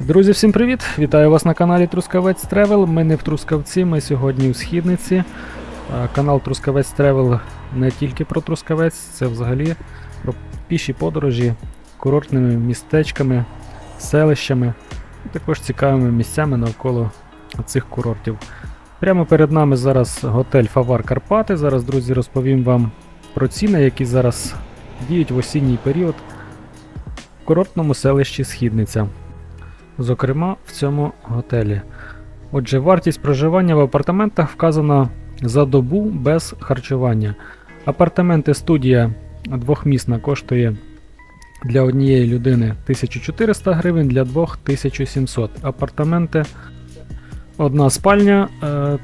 Друзі, всім привіт! Вітаю вас на каналі Трускавець Тревел. Ми не в Трускавці, ми сьогодні у Східниці. Канал Трускавець Тревел не тільки про Трускавець, це взагалі про піші подорожі курортними містечками, селищами, також цікавими місцями навколо цих курортів. Прямо перед нами зараз готель Фавар Карпати. Зараз, друзі, розповім вам про ціни, які зараз діють в осінній період в курортному селищі Східниця зокрема в цьому готелі. Отже, вартість проживання в апартаментах вказана за добу без харчування. Апартаменти студія двохмісна коштує для однієї людини 1400 гривень, для двох 1700. Апартаменти одна спальня е,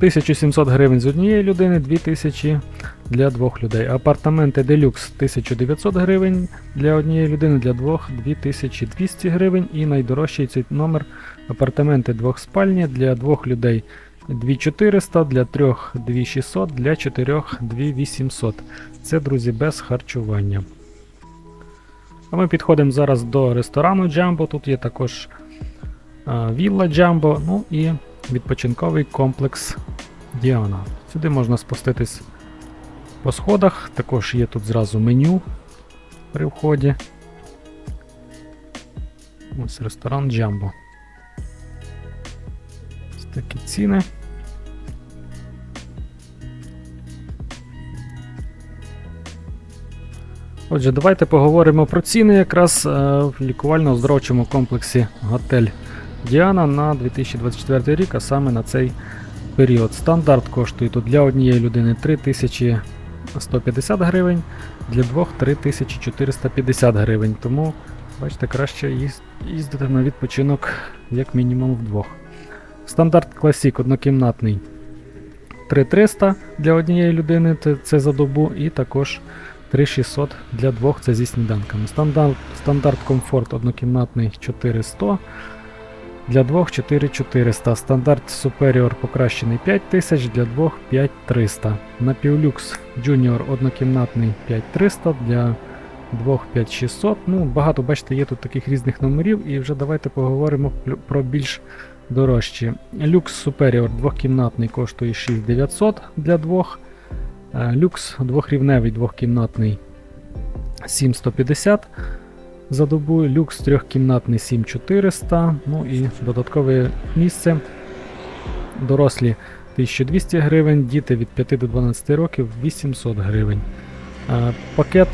1700 гривень з однієї людини, 2000 для двох людей. Апартаменти делюкс 1900 гривень для однієї людини, для двох 2200 гривень. І найдорожчий цей номер апартаменти двохспальні для двох людей 2400, для трьох 2600, для чотирьох 2800. Це, друзі, без харчування. А ми підходимо зараз до ресторану Джамбо. Тут є також вілла Джамбо, ну і відпочинковий комплекс Діана. Сюди можна спуститись по сходах. Також є тут зразу меню при вході. Ось ресторан Джамбо. Ось такі ціни. Отже, давайте поговоримо про ціни якраз е, в лікувально-оздоровчому комплексі Готель Діана на 2024 рік, а саме на цей період. Стандарт коштує тут для однієї людини 3150 гривень, для двох 3450 гривень. Тому, бачите, краще їздити на відпочинок як мінімум вдвох. Стандарт Classic однокімнатний 3300 для однієї людини, це за добу, і також 3600 для двох це зі сніданками. Стандарт, стандарт комфорт однокімнатний 4100. Для двох 4400. Стандарт Superior покращений 5000, для двох 5300. Напівлюкс Junior однокімнатний 5300, для двох 5600. Ну, багато, бачите, є тут таких різних номерів, і вже давайте поговоримо про більш дорожчі. Люкс Superior двохкімнатний коштує 6900 для двох. Е, Люкс двохрівневий двохкімнатний 7150 за добу, люкс трьохкімнатний 7400, ну і додаткове місце. Дорослі 1200 гривень, діти від 5 до 12 років 800 гривень. А, Пакет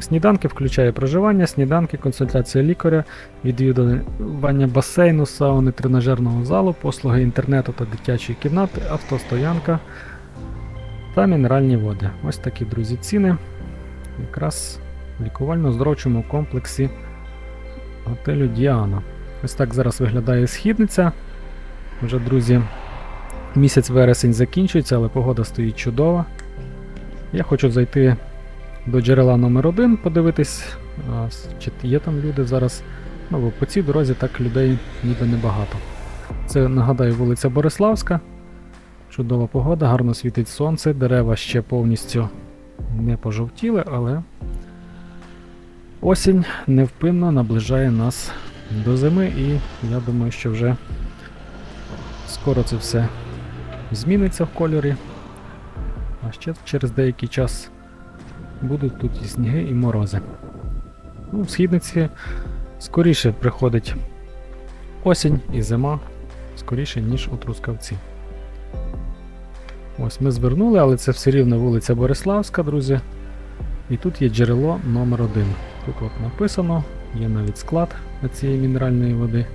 сніданки включає проживання, сніданки, консультація лікаря, відвідування басейну, сауни, тренажерного залу, послуги інтернету та дитячої кімнати, автостоянка та мінеральні води. Ось такі, друзі, ціни. Якраз в лікувально-здоровчому комплексі готелю Діана. Ось так зараз виглядає східниця. Вже, друзі, місяць вересень закінчується, але погода стоїть чудова. Я хочу зайти до джерела номер 1 подивитись, чи є там люди зараз. Ну, бо по цій дорозі так людей ніби небагато. Це, нагадаю, вулиця Бориславська. Чудова погода, гарно світить сонце, дерева ще повністю не пожовтіли, але осінь невпинно наближає нас до зими, і я думаю, що вже скоро це все зміниться в кольорі. А ще через деякий час будуть тут і сніги, і морози. Ну, в східниці скоріше приходить осінь і зима, скоріше, ніж у Трускавці. Ось ми звернули, але це все рівно вулиця Бориславська, друзі. І тут є джерело номер 1 Тут от написано, є навіть склад цієї мінеральної води.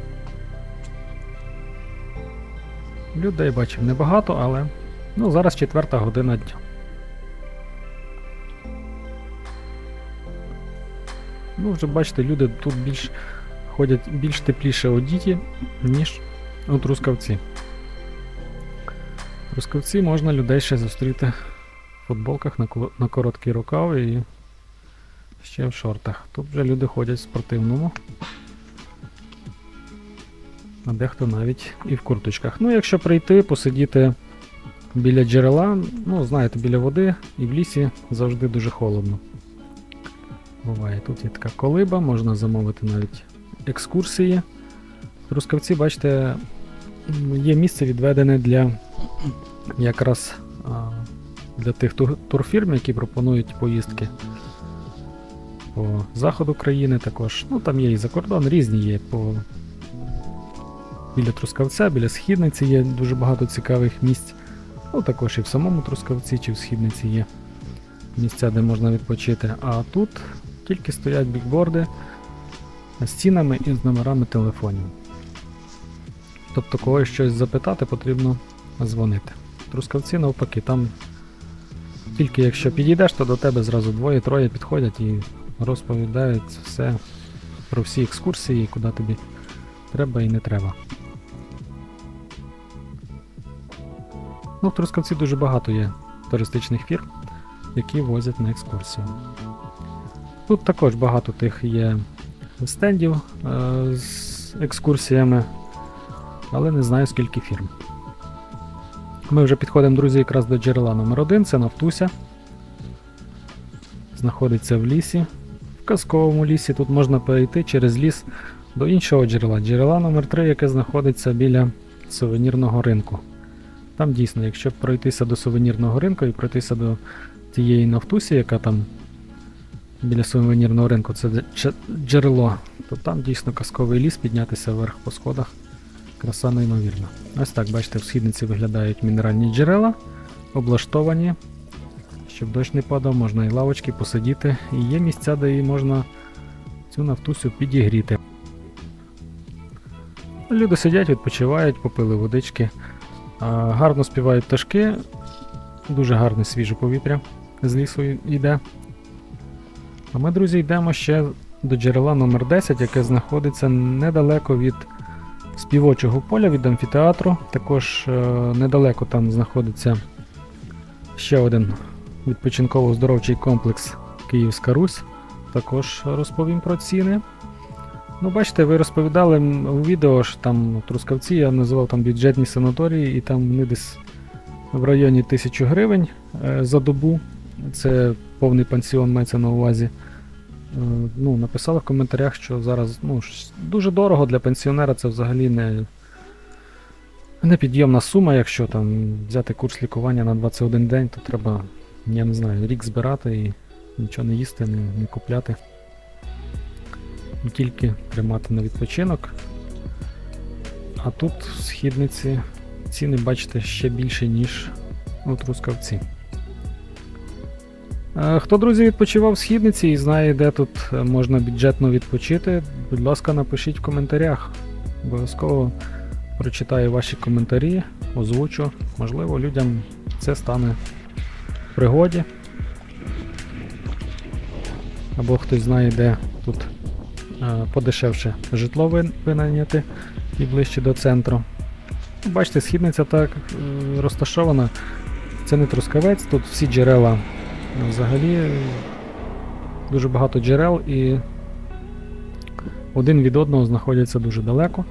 Людей бачив небагато, але ну, зараз четверта година дня. Ну, вже бачите, люди тут більш ходять більш тепліше одіті, ніж у Трускавці. В можна людей ще зустріти в футболках на, на короткий рукав і ще в шортах. Тут вже люди ходять в спортивному. А дехто навіть і в курточках. Ну, якщо прийти, посидіти біля джерела, ну, знаєте, біля води і в лісі завжди дуже холодно. Буває, тут є така колиба, можна замовити навіть екскурсії Трускавці, бачите, є місце відведене для якраз для тих турфірм, які пропонують поїздки по заходу країни також. Ну там є і за кордон, різні є по біля Трускавця, біля Східниці є дуже багато цікавих місць. Ну також і в самому Трускавці чи в Східниці є місця, де можна відпочити. А тут тільки стоять бікборди з цінами і з номерами телефонів. Тобто когось щось запитати, потрібно дзвонити. Трускавці навпаки, там тільки якщо підійдеш, то до тебе зразу двоє-троє підходять і розповідають все про всі екскурсії, куди тобі треба і не треба. Ну, в Трускавці дуже багато є туристичних фірм, які возять на екскурсію. Тут також багато тих є стендів е, з екскурсіями, але не знаю скільки фірм. Ми вже підходимо, друзі, якраз до джерела номер 1 це Нафтуся. Знаходиться в лісі. В казковому лісі тут можна перейти через ліс до іншого джерела. Джерела номер 3 яке знаходиться біля сувенірного ринку. Там дійсно, якщо пройтися до сувенірного ринку і пройтися до тієї Нафтусі, яка там біля сувенірного ринку, це джерело, то там дійсно казковий ліс, піднятися вверх по сходах. Краса неймовірна. Ось так, бачите, в східниці виглядають мінеральні джерела, облаштовані, щоб дощ не падав, можна і лавочки посидіти. І є місця, де її можна цю нафтусю підігріти. Люди сидять, відпочивають, попили водички. Гарно співають пташки, дуже гарне свіже повітря з лісу йде. А ми, друзі, йдемо ще до джерела номер 10 яке знаходиться недалеко від співочого поля від амфітеатру. Також е, недалеко там знаходиться ще один відпочинково-здоровчий комплекс Київська Русь. Також розповім про ціни. Ну, бачите, ви розповідали у відео, що там Трускавці я називав там бюджетні санаторії, і там вони десь в районі 1000 гривень е, за добу. Це повний пансіон мається на увазі. Е, ну, написали в коментарях, що зараз ну, дуже дорого для пенсіонера це взагалі не, підйомна сума. Якщо там взяти курс лікування на 21 день, то треба, я не знаю, рік збирати і нічого не їсти, не, не купляти. І тільки тримати на відпочинок. А тут в східниці ціни, бачите, ще більше, ніж у Трускавці. Е, Хто, друзі, відпочивав в східниці і знає, де тут е, можна бюджетно відпочити, будь ласка, напишіть в коментарях. Обов'язково прочитаю ваші коментарі, озвучу. Можливо, людям це стане пригоді. Або хтось знає, де тут е, подешевше житло винайняти і ближче до центру. Ну, Бачите, східниця так е, розташована. Це не трускавець, тут всі джерела Ну, Взагалі е, дуже багато джерел і один від одного знаходяться дуже далеко.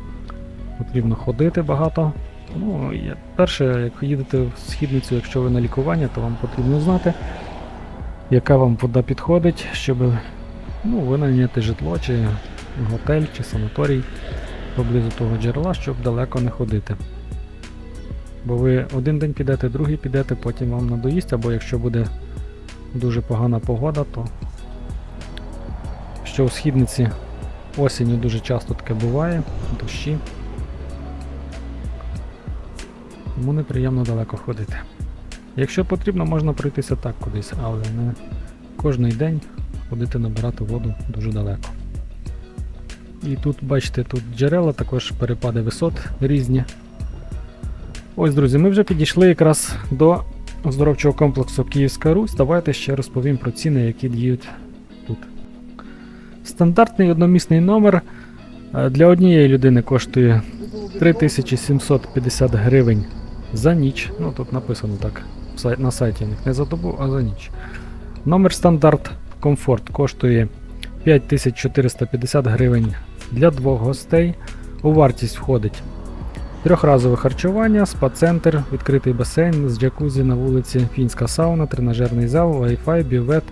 Потрібно ходити багато. Ну, я- перше, як їдете в східницю, якщо ви на лікування, то вам потрібно знати, яка вам вода підходить, щоб ну, винайняти житло, чи готель, чи санаторій поблизу того джерела, щоб далеко не ходити. Бо ви один день підете, другий підете, потім вам надоїсть, або якщо буде дуже погана погода, то що у східниці осінню дуже часто таке буває, дощі. Тому неприємно далеко ходити. Якщо потрібно, можна пройтися так кудись, але не кожний день ходити набирати воду дуже далеко. І тут, бачите, тут джерела, також перепади висот різні. Ось, друзі, ми вже підійшли якраз до оздоровчого комплексу Київська Русь. Давайте ще розповім про ціни, які діють тут. Стандартний одномісний номер е, для однієї людини коштує 3750 гривень за ніч. Ну тут написано так на сайті не за добу, а за ніч. Номер стандарт комфорт коштує 5450 гривень для двох гостей. У вартість входить Трьохразове харчування, спа-центр, відкритий басейн з джакузі на вулиці, фінська сауна, тренажерний зал, Wi-Fi, бювет,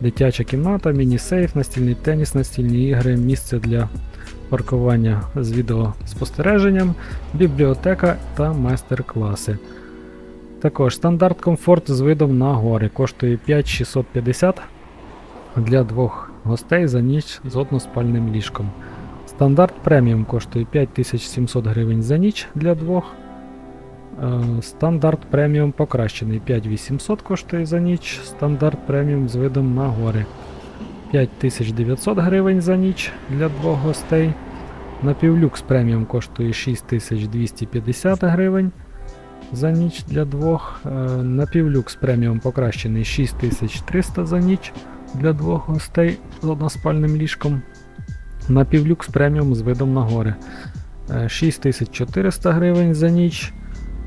дитяча кімната, міні-сейф, настільний теніс, настільні ігри, місце для паркування з відеоспостереженням, бібліотека та майстер-класи. Також стандарт комфорт з видом на гори коштує 5650 для двох гостей за ніч з односпальним ліжком. Стандарт преміум коштує 5700 гривень за ніч для двох. Е, Стандарт преміум покращений 5800 коштує за ніч. Стандарт преміум з видом на гори 5900 гривень за ніч для двох гостей. Напівлюкс преміум коштує 6250 гривень за ніч для двох. Е, Напівлюкс преміум покращений 6300 за ніч для двох гостей з односпальним ліжком. Напівлюкс преміум з видом на гори. Е, 6400 гривень за ніч.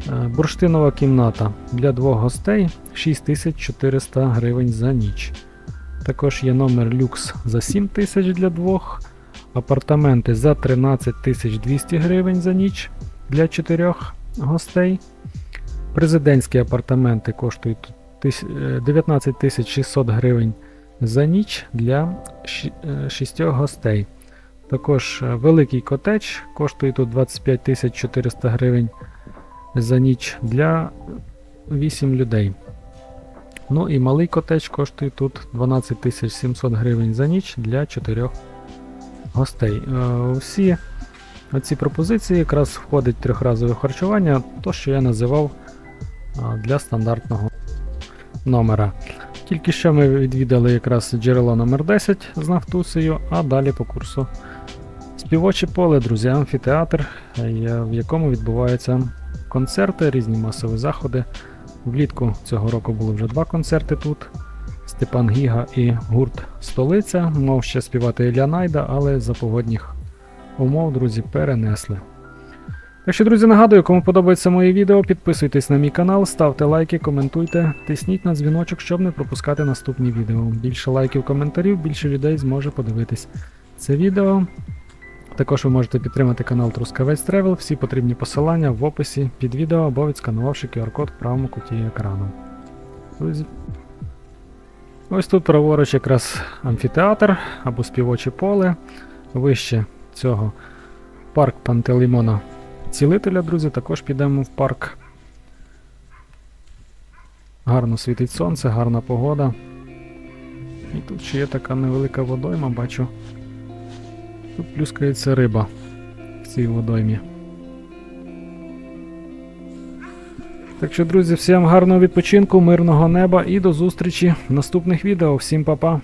Е, Бурштинова кімната для двох гостей 6400 гривень за ніч. Також є номер люкс за 7000 для двох. Апартаменти за 13200 гривень за ніч для чотирьох гостей. Президентські апартаменти коштують тис- е, 19 600 гривень за ніч для 6 гостей. Також е, великий котедж коштує тут 25 400 гривень за ніч для 8 людей. Ну і малий котедж коштує тут 12 700 гривень за ніч для 4 гостей. Е, Всі ці пропозиції якраз входить трьохразове харчування, то що я називав для стандартного номера. Тільки що ми відвідали якраз джерело номер 10 з Нафтусею, а далі по курсу співоче поле, друзі, амфітеатр, е, в якому відбуваються концерти, різні масові заходи. Влітку цього року було вже два концерти тут. Степан Гіга і гурт Столиця. Мав ще співати Ілля Найда, але за погодних умов, друзі, перенесли. Так друзі, нагадую, кому подобається моє відео, підписуйтесь на мій канал, ставте лайки, коментуйте, тисніть на дзвіночок, щоб не пропускати наступні відео. Більше лайків, коментарів, більше людей зможе подивитись це відео. Також ви можете підтримати канал Трускавець Тревел, всі потрібні посилання в описі під відео або відсканувавши QR-код в правому куті екрану. Друзі. Ось тут праворуч якраз амфітеатр або співоче поле. Вище цього парк Пантелеймона Цілителя, друзі, також підемо в парк. Гарно світить сонце, гарна погода. І тут ще є така невелика водойма, бачу. Тут плюскається риба в цій водоймі. Так що, друзі, всім гарного відпочинку, мирного неба і до зустрічі в наступних відео. Всім па-па!